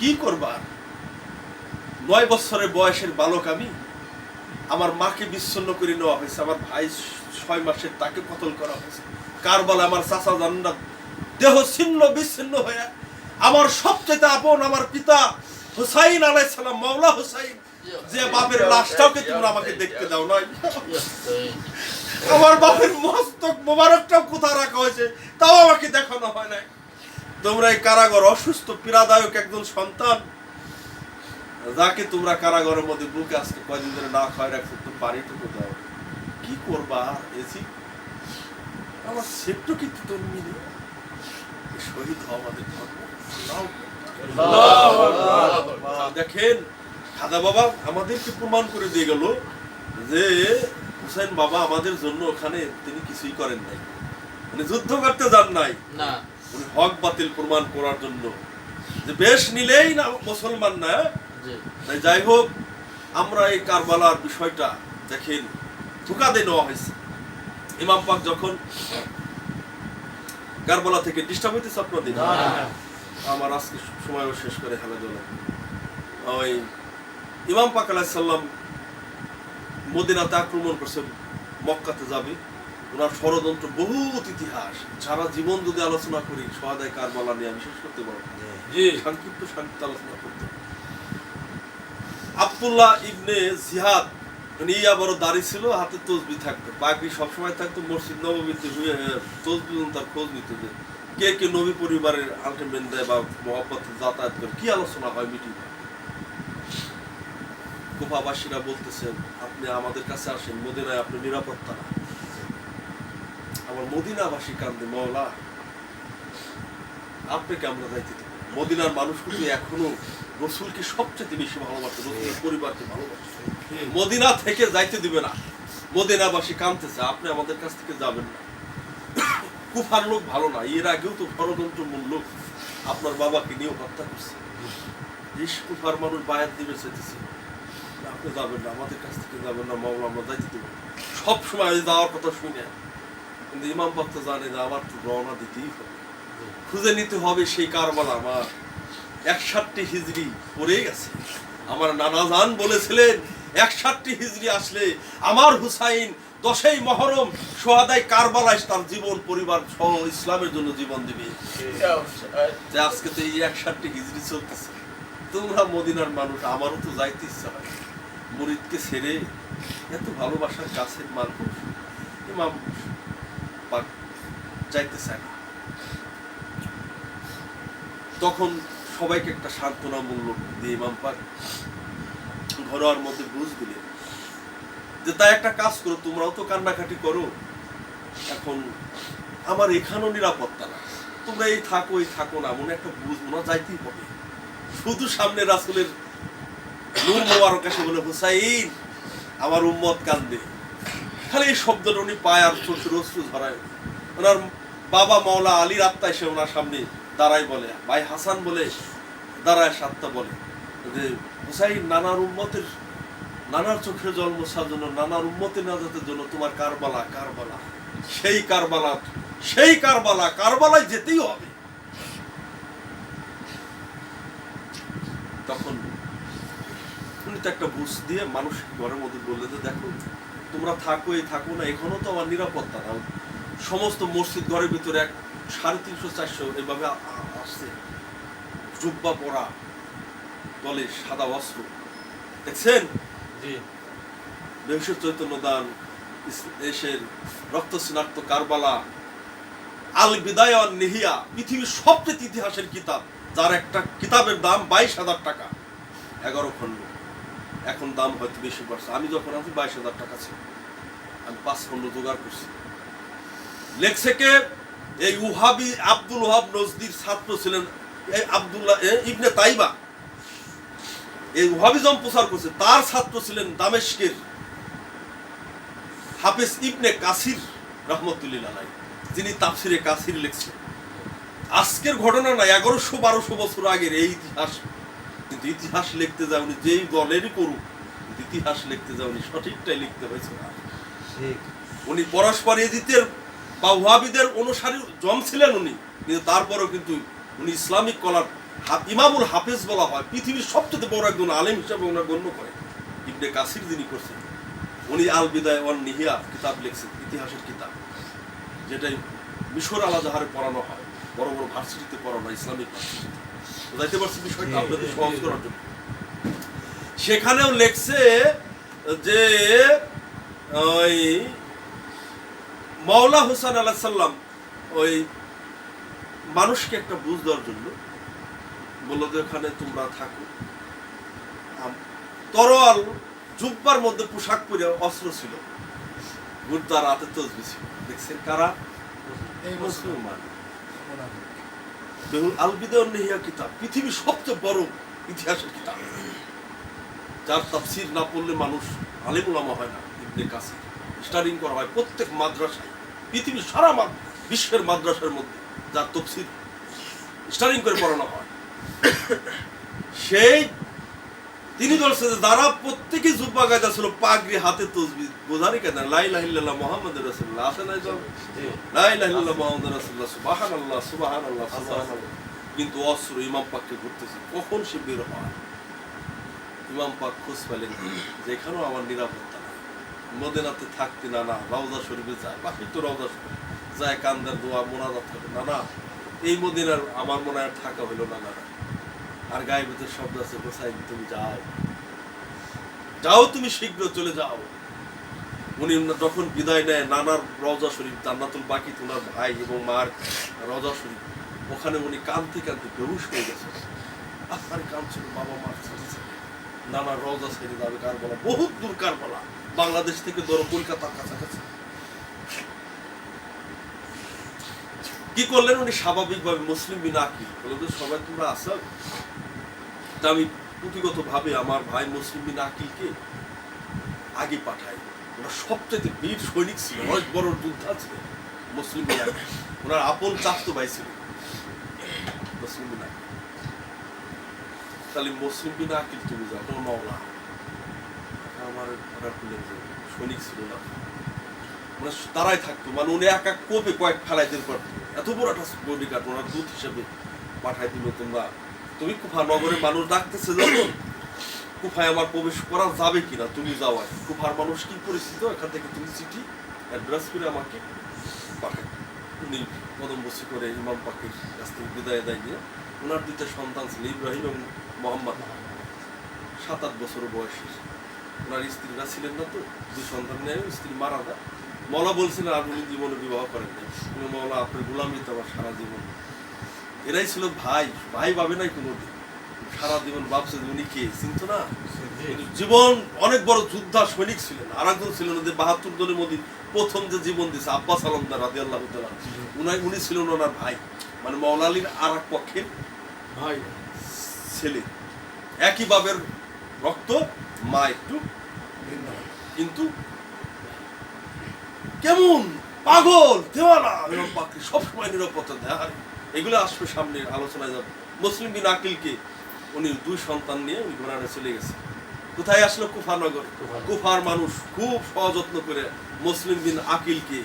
কি করবা? নয় বছরের বয়সের বালক আমি? আমার মাকে বিচ্ছন্ন করে নেওয়া হয়েছে, আমার ভাই ছয় মাসের তাকে কতল করা হয়েছে। কার বলে আমার চাচা জান্নাত দেহ ছিন্ন, বিচ্ছিন্ন হয়ে আমার সবচেয়ে আপন আমার পিতা হুসাইন আলাই সালাম, মাওলা হুসাইন, যে বাপের লাশটাকে তোমরা আমাকে দেখতে দাও নয়। আমার বাপের মস্তক মোবারকটাও কোথায় রাখা হয়েছে, তাও আমাকে দেখানো হয় নাই। তোমরা এই কারাগর অসুস্থ, পীড়াদায়ক একজন সন্তান, যাকে তোমরা কারাগরের মধ্যে বুকে আজকে কয়দিন ধরে না খায় রাখছো তো বাড়িটুকু দাও। কি করবা এসি? আমার সেটটু কিন্তু তুমি মিলে? শহীদ হওয়া আমাদের ধর্ম। দেখেন খাদা বাবা আমাদেরকে প্রমাণ করে দিয়ে গেল যে হুসেন বাবা আমাদের জন্য ওখানে তিনি কিছুই করেন নাই। মানে যুদ্ধ করতে যান নাই। না। উনি হক বাতিল প্রমাণ করার জন্য। যে বেশ নিলেই না মুসলমান না তাই যাই হোক আমরা এই কারবালার বিষয়টা দেখেন ধোকা দিয়ে নেওয়া হয়েছে। ইমাম পাক যখন কারবালা থেকে ডিস্টার্ব হইতেছে আপনাদের না, না। আমার আজকে সময়ও শেষ করে হেলা দিল ওই ইমাম পাক আলাইসাল্লাম মদিনাতে আক্রমণ করছে মক্কাতে যাবে। ওনার ষড়যন্ত্র বহুত ইতিহাস। সারা জীবন যদি আলোচনা করি সহাদায় কারবালা নিয়ে আমি শেষ করতে পারব। সংক্ষিপ্ত সংক্ষিপ্ত আলোচনা করতে আব্দুল্লাহ ইবনে জিহাদ ইয়া বড় দাড়ি ছিল হাতে তসবি থাকতো। পাগড়ি সবসময় থাকতো মসজিদ নবমীতে তসবি তার খোঁজ নিত যে কে কে নবী পরিবারের আলটিমেন্ট দেয় বা মহব্বত যাতায়াত করে। কি আলোচনা হয় মিটিং কুফাবাসীরা বলতেছেন আপনি আমাদের কাছে আসেন মদিনায় আপনি নিরাপত্তা না। আমার মদিনাবাসী কান্দে মওলা। আপনাকে আমরা যাইতে দেব। মদিনার মানুষ কিন্তু এখনও রসুলকে সবচেয়ে বেশি ভালোবাসে রসুলের পরিবারকে ভালোবাসে। মদিনা থেকে যাইতে দিবে না। মদিনাবাসী কানতেছে আপনি আমাদের কাছ থেকে যাবেন না। কুফার লোক ভালো না এর আগেও তো ষড়যন্ত্র মূল লোক আপনার বাবাকে নিয়েও হত্যা করছে। এই কুফার মানুষ বায়াত দিবে না, আপনি যাবেন না আমাদের কাছ থেকে যাবেন না মাওলা আমরা যাইতে দেবো। না। সব সময় যাওয়ার কথা শুনে কিন্তু ইমাম ভক্ত জানে যে আমার তো রওনা দিতেই হবে। খুঁজে নিতে হবে সেই কারবালা আমার। একষট্টি হিজড়ি পড়ে গেছে। আমার নানাজান বলেছিলেন, একষট্টি হিজড়ি আসলে আমার হুসাইন দশই মহরম সোহাদাই কারবালায় তার জীবন, পরিবার সহ ইসলামের জন্য জীবন দিবে। আজকে তো এই একষট্টি হিজড়ি চলতেছে। তোমরা মদিনার মানুষ, আমারও তো যাইতে ইচ্ছা হয়। মুরিদকে ছেড়ে এত ভালোবাসার কাছের মানুষ। ইমাম পাক যাইতে চায় না। তখন সবাইকে একটা সান্ত্বনামূলক দিয়ে ইমাম পাক ঘরোয়ার মধ্যে বুঝ দিলেন যে, তাই একটা কাজ করো, তোমরাও তো কান্নাকাটি করো। এখন আমার এখানেও নিরাপত্তা না তোমরা এই থাকো এই থাকো না, মনে একটা বুঝ মনে যাইতেই হবে। শুধু সামনে রাসুলের নূর মোবারক এসে বলে, হুসাইন, আমার উম্মত কান্দে খালি এই শব্দটা উনি পায় আর ছোট অশ্রু ধরায়। ওনার বাবা মাওলা আলীর আত্মা এসে ওনার সামনে দাঁড়ায় বলে, ভাই হাসান বলে, দাঁড়ায় সাতটা বলে। যে হুসাইন, নানার উম্মতের, নানার চোখের জল মোছার জন্য, নানার উম্মতের নাজাতের জন্য তোমার কারবালা কারবালা। সেই কারবালা সেই কারবালা, কারবালায় যেতেই হবে। তখন উনি তো একটা বুঝ দিয়ে মানুষ ঘরের মধ্যে বললে যে, দেখো তোমরা থাকো এই থাকো না এখনও তো আমার নিরাপত্তা না। সমস্ত মসজিদ ঘরের ভিতরে এক সাড়ে তিনশো চারশো এভাবে আসছে। জুব্বা পরা দলে সাদা অস্ত্র। দেখছেন? জি। চৈতন্য দান দেশের রক্ত সিনাক্ত কারবালা আল বিদায় নেহিয়া পৃথিবীর সবচেয়ে ইতিহাসের কিতাব যার একটা কিতাবের দাম বাইশ হাজার টাকা। এগারো খণ্ড। এখন দাম হয়তো বেশি বাড়ছে। আমি যখন আছি, বাইশ হাজার টাকা ছিল। আমি পাঁচ খণ্ড জোগাড় করছি। লেখছে কে এই উহাবি আব্দুল ওহাব নজদির ছাত্র ছিলেন, এই আব্দুল্লাহ ইবনে তাইবা। এই ওহাবিজম প্রচার করছে, তার ছাত্র ছিলেন দামেশকের হাফিজ ইবনে কাসির রহমতুল্লিল আলাই যিনি তাফসিরে কাসির লিখছেন। আজকের ঘটনা না এগারোশো বারোশো বছর আগের এই ইতিহাস। কিন্তু ইতিহাস লিখতে যাও উনি যেই দলেরই করুক ইতিহাস লিখতে যাও উনি সঠিকটাই লিখতে হয়েছে না। উনি পরস্পর এদিতের বা ওয়াহাবিদের অনুসারী জম ছিলেন উনি কিন্তু তারপরেও কিন্তু উনি ইসলামিক কলার ইমামুল হাফেজ বলা হয় পৃথিবীর সবচেয়ে বড় একজন আলেম হিসাবে ওনার গণ্য করে ইবনে কাসির যিনি করছেন। উনি আল বিদায় ওয়ান নিহিয়া কিতাব লিখছেন ইতিহাসের কিতাব যেটাই মিশর আলাদাহারে পড়ানো হয় বড় বড় ভার্সিটিতে পড়ানো হয় ইসলামিক ভার্সিটিতে। বুঝাইতে পারছি বিষয়টা আপনাদের সহজ করার জন্য। সেখানেও লেখছে যে ওই মাওলা হোসেন আলাহ সাল্লাম ওই মানুষকে একটা বুঝ দেওয়ার জন্য বলল যে ওখানে তোমরা থাকো। তরোয়াল জুব্বার মধ্যে পোশাক পরে অস্ত্র ছিল। গুরদার হাতে তসবি ছিল। দেখছেন কারা? মুসলমান। নেহিয়া পৃথিবীর সবচেয়ে বড় ইতিহাসের কিতাব। যার না পড়লে মানুষ হয় না করা হয় প্রত্যেক পৃথিবীর বিশ্বের মাদ্রাসার মধ্যে যার তফসির স্টারিং করে পড়ানো হয়। সেই তিনি বলছেন যে যারা প্রত্যেকে জুব্বা গাজা ছিল পাগড়ি হাতে তসবি বোঝারি কেন? লাই লাহিল্লাহ মোহাম্মদ রসুল্লাহ আসে নাই সব লা ইলাহা ইল্লাল্লাহ মুহাম্মাদুর রাসূলুল্লাহ। সুবহানাল্লাহ সুবহানাল্লাহ সুবহানাল্লাহ। কিন্তু অস্ত্র ইমাম পাককে ঘুরতেছে। কখন সে বের হয়? ইমাম পাক খোঁজ পেলেন যে এখানেও আমার নিরাপত্তা নাই। মদিনাতে থাকতে না না রওজা শরীফে যায়। বাকি তো রওজা শরীফ। যায় কান্দার দোয়া মোনাজাত থাকে না না এই মদিনার আমার মনে হয় থাকা হইল না না না। আর গায়ে ভিতরে শব্দ আছে গোসাই তুমি যাও। যাও তুমি শীঘ্র চলে যাও। উনি যখন বিদায় নেয়, নানার রওজা শরীফ, জান্নাতুল বাকি ওনার ভাই এবং মার রওজা শরীফ, ওখানে উনি কাঁদতে কাঁদতে বেহুশ হয়ে গেছে। আপনার কাঁদছিল বাবা, মার। নানার রওজা ছেড়ে যাবে কার বলা বহুত দূর কার বলা বাংলাদেশ থেকে ধরো কলকাতার কাছাকাছি। কি করলেন উনি? স্বাভাবিকভাবে মুসলিম বিনা কি বলে সবাই তোমরা আসো তা আমি পুঁথিগত ভাবে আমার ভাই মুসলিম বিন আকিলকে আগে পাঠাই। ওরা সবচেয়ে বীর সৈনিক ছিল, অনেক বড় যোদ্ধা ছিল মুসলিম বিন আকিল। ওনার আপন চাস্ত ভাই ছিল মুসলিম বিন আকিল। তাহলে মুসলিম বিন আকিল তুমি যাও তোমার মাওলা আমার খুলে সৈনিক ছিল না মানে তারাই থাকতো মানে উনি এক এক কোপে কয়েক ফেলাই দিতে। পারতো এত বড় একটা বডি গার্ড ওনার দূত হিসেবে পাঠাই দিল তোমরা। তুমি কুফা নগরে মানুষ ডাকতেছে যখন, কুফায় আমার প্রবেশ করা যাবে কিনা, তুমি যাও আর কুফার মানুষ কি পরিস্থিতি এখান থেকে তুমি চিঠি অ্যাড্রেস করে আমাকে উনি কদম বসি করে ইমাম পাখির কাছ থেকে বিদায় দেয় দিয়ে ওনার দুইটা সন্তান ছিল, ইব্রাহিম এবং মোহাম্মদ। সাত আট বছর বয়সী ওনার স্ত্রীরা ছিলেন না তো দুই সন্তান নেয়, স্ত্রী মারা যায়। মলা বলছিলেন, আর উনি জীবনে বিবাহ করেন উনি মলা আপনার গোলামি তো আমার সারা জীবন। এরাই ছিল ভাই ভাই ভাবে নাই কোনোদিন। সারা জীবন ভাবছে উনি কে চিনত না? জীবন অনেক বড় যোদ্ধা সৈনিক ছিলেন আর একজন ছিলেন যে বাহাত্তর দলের মধ্যে প্রথম যে জীবন দিয়েছে আব্বাস আলমদার রাজি আল্লাহ উনাই উনি ছিলেন ওনার ভাই মানে মৌলা আলীর আর এক পক্ষের ভাই। ছেলে। একই বাবের রক্ত মা একটু ভিন্ন। কিন্তু কেমন পাগল দেওয়ানা পাখি সবসময় নিরাপত্তা দেয়। এগুলো আসবে সামনে আলোচনায় যাবে। মুসলিম বিন আকিলকে উনি দুই সন্তান নিয়ে উনি ঘোরানে চলে গেছে। কোথায় আসলো? কুফানগর কুফার মানুষ খুব সযত্ন করে মুসলিম বিন আকিলকে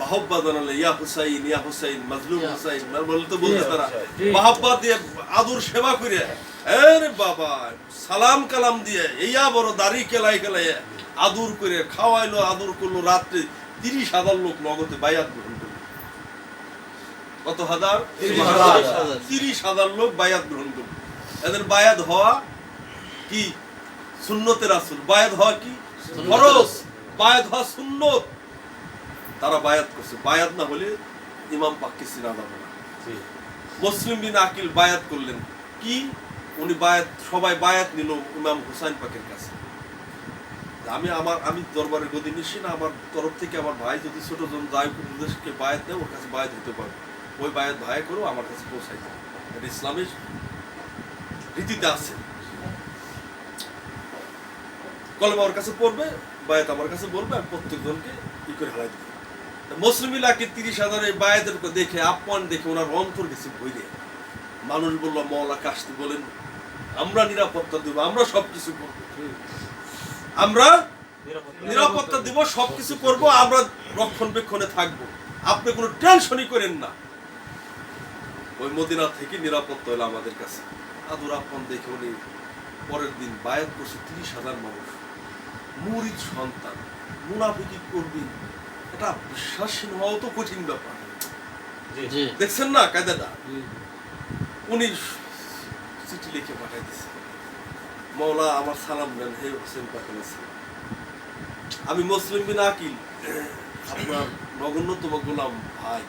বাহব্বা জানালে ইয়া হুসাইন ইয়া হুসাইন মাজলুম হুসাইন বলে তো বলতে তারা বাহব্বা দিয়ে আদর সেবা করে আরে বাবা সালাম কালাম দিয়ে ইয়া বড় দাড়ি কেলাই কেলাই আদর করে খাওয়াইলো আদর করল রাত্রে তিরিশ হাজার লোক নগদে বায়াত গ্রহণ করল। কত হাজার? তিরিশ হাজার। লোক বায়াত গ্রহণ করল এদের বায়াত হওয়া কি? সুন্নতের আসল বায়াত হওয়া কি? ফরজ। বায়াত হওয়া সুন্নত। তারা বায়াত করছে। বায়াত না হলে ইমাম পাককে চিনা যাবে না। মুসলিম বিন আকিল বায়াত করলেন। কি? উনি বায়াত সবাই বায়াত নিল ইমাম হুসাইন পাকের কাছে। আমি আমার আমি দরবারের গদি নিচ্ছি না। আমার তরফ থেকে আমার ভাই যদি ছোট জন যায় দেশকে বায়াত দেয় ওর কাছে বায়াত হতে পারবে। ওই বায়াত ভাই করেও আমার কাছে পৌঁছাই দেয় এটা ইসলামের রীতিতে আছে। কলমা ওর কাছে পড়বে বায়াত আমার কাছে বলবে আমি প্রত্যেকজনকে ই করে হারাই দেবো। মুসলিম ইলাকে তিরিশ হাজার এই বায়াতের দেখে আপন দেখে ওনার অন্তর গেছে ভইরে। মানুষ বলল মৌলা কাশতে বলেন আমরা নিরাপত্তা দেবো আমরা সবকিছু করব। আমরা নিরাপত্তা দিব সবকিছু করব আমরা রক্ষণবেক্ষণে থাকব। আপনি কোনো টেনশনই করেন না। ওই মদিনা থেকে নিরাপত্তা হলো আমাদের কাছে। আদুর আপন দেখে উনি পরের দিন বায়াত করছে তিরিশ হাজার মানুষ। মুরিদ সন্তান মুনাফিকি করবি এটা বিশ্বাসীন হওয়াও তো কঠিন ব্যাপার। দেখছেন না কায়দাটা? উনি চিঠি লিখে পাঠাই দিছে। মৌলা আমার সালাম দেন হে হোসেন পাকেল আমি মুসলিম বিন আকিল আপনার নগণ্যতম গোলাম ভাই।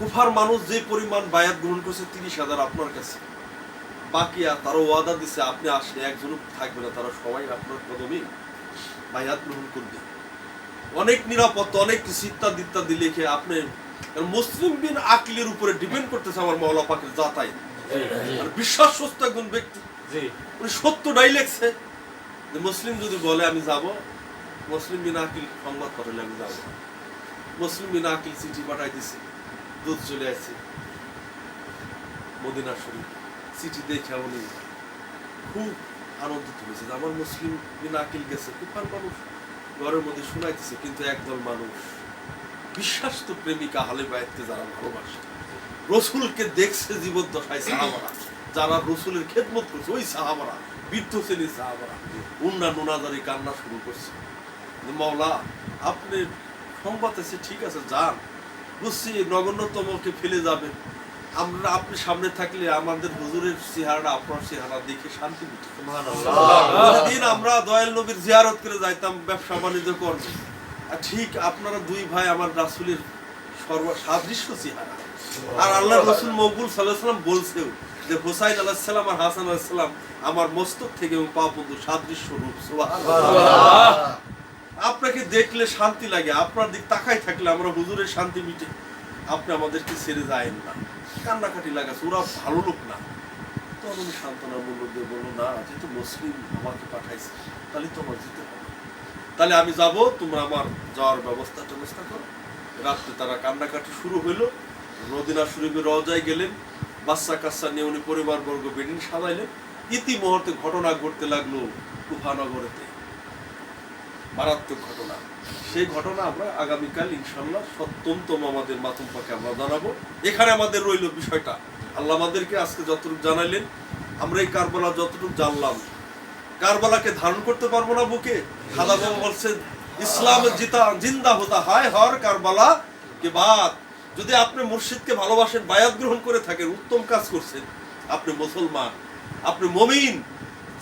কুফার মানুষ যে পরিমাণ বায়াত গ্রহণ করছে তিরিশ হাজার আপনার কাছে। বাকি আর তারা ওয়াদা দিছে আপনি আসলে একজন থাকবে না তারা সবাই আপনার কদমে বায়াত গ্রহণ করবে। অনেক নিরাপত্তা অনেক কিছু ইত্যাদি ইত্যাদি লিখে আপনি মুসলিম বিন আকিলের উপরে ডিপেন্ড করতেছে আমার মৌলা পাকের যাতায়াত আর বিশ্বাসস্ত একজন ব্যক্তি। উনি সত্যটাই লেখছে। যে মুসলিম যদি বলে আমি যাব মুসলিম বিন আকিল সংবাদ পাঠালে আমি যাব। মুসলিম বিন আকিল চিঠি পাঠাই দিছে। দুধ চলে আসছে। মদিনা শরীফ চিঠি দেখে উনি খুব আনন্দিত হয়েছে আমার মুসলিম বিন আকিল গেছে খুব মানুষ, ঘরের মধ্যে শোনাইতেছে, কিন্তু একদল মানুষ বিশ্বাস তো প্রেমিকা হালে বায়তকে যারা ভালোবাসে, রসুলকে দেখছে জীবদ্দশায় সাহাবারা, যারা রসুলের খেদমত করছে, ওই সাহাবারা, বৃদ্ধ শ্রেণির সাহাবারা, উন্না নুনাদারি কান্না শুরু করছে। মাওলা, আপনি সংবাদ আছে ঠিক আছে, যান। বুঝছি নগণ্যতমকে ফেলে যাবেন আমরা আপনি সামনে থাকলে আমাদের হুজুরের চেহারা আপনার চেহারা দেখে শান্তি দিন আমরা দয়াল নবীর জিয়ারত করে যাইতাম ব্যবসা বাণিজ্য আর ঠিক আপনারা দুই ভাই আমার রাসুলের সর্ব সাদৃশ্য চেহারা। আর আল্লাহ রসুল মকবুল সাল্লাম বলছেও যে হোসাইন আলাহিসাল্লাম আর হাসান আলাহিসাল্লাম আমার মস্তক থেকে এবং পা বন্ধু সাদৃশ্য রূপ। আপনাকে দেখলে শান্তি লাগে, আপনার দিক তাকাই থাকলে আমরা হুজুরের শান্তি মিটে। আপনি আমাদেরকে ছেড়ে যায়েন না। কান্নাকাটি লাগাচ্ছে, ওরা ভালো লোক না। তখন উনি সান্ত্বনার মূল্য দিয়ে বলল না, যেহেতু মুসলিম আমাকে পাঠাইছে, তাহলে তোমার যেতে হবে। তাহলে আমি যাব, তোমরা আমার যাওয়ার ব্যবস্থা ট্যবস্থা করো। রাত্রে তারা কান্নাকাটি শুরু হইল মদিনা শরীফে রজায় গেলেন, বাচ্চা কাচ্চা নিয়ে উনি পরিবারবর্গ বেডিং সাজাইলেন। ইতি মুহূর্তে ঘটনা ঘটতে লাগল কুফানগরেতে মারাত্মক ঘটনা। সেই ঘটনা আমরা আগামীকাল ইনশাল্লাহ সত্যন্তম আমাদের মাতুম পাকে আমরা জানাব। এখানে আমাদের রইল বিষয়টা। আল্লাহ আমাদেরকে আজকে যতটুকু জানাইলেন আমরা এই কারবালা যতটুকু জানলাম, কারবালাকে ধারণ করতে পারব না বুকে। খাদা বলছেন, ইসলাম জিতা, জিন্দা হতা, হায় হর কারবালা কে বাদ। যদি আপনি মুর্শিদকে ভালোবাসেন, বায়াত গ্রহণ করে থাকেন, উত্তম কাজ করছেন, আপনি মুসলমান, আপনি মমিন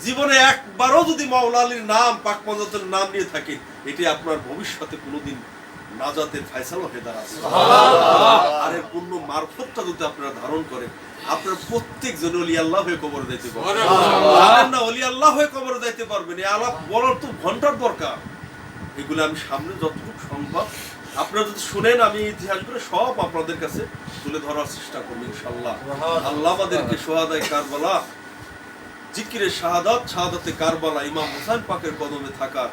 জীবনে একবারও যদি মাওলা আলীর নাম পাক পঞ্জাতের নাম নিয়ে থাকেন এটি আপনার ভবিষ্যতে কোনোদিন নাজাতের ফায়সালা হয়ে দাঁড়াচ্ছে আর এর পূর্ণ মারফতটা যদি আপনারা ধারণ করেন আপনার প্রত্যেক জন অলি আল্লাহ হয়ে কবর দিতে পারবেন। না অলি আল্লাহ হয়ে কবর দিতে পারবেন। এই আলাপ বলার তো ঘণ্টার দরকার। এগুলো আমি সামনে যতটুকু সম্ভব আপনারা যদি শুনেন আমি ইতিহাসগুলো সব আপনাদের কাছে তুলে ধরার চেষ্টা করব ইনশাল্লাহ আল্লাহ আমাদেরকে সোহাদায় কারবালা জিকিরে শাহাদাত শাহাদাতে কারবালা ইমাম হুসাইন পাকের কদমে থাকার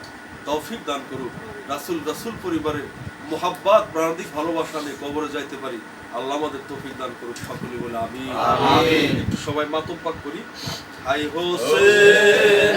তৌফিক দান করুক। রাসুল রাসুল পরিবারের মোহাব্বাত প্রাণাধিক ভালোবাসা নিয়ে কবরে যাইতে পারি। আল্লাহ আমাদের তৌফিক দান করুক সকলে বলে আমি একটু সবাই মাতম পাক করি। হাই হোসেন।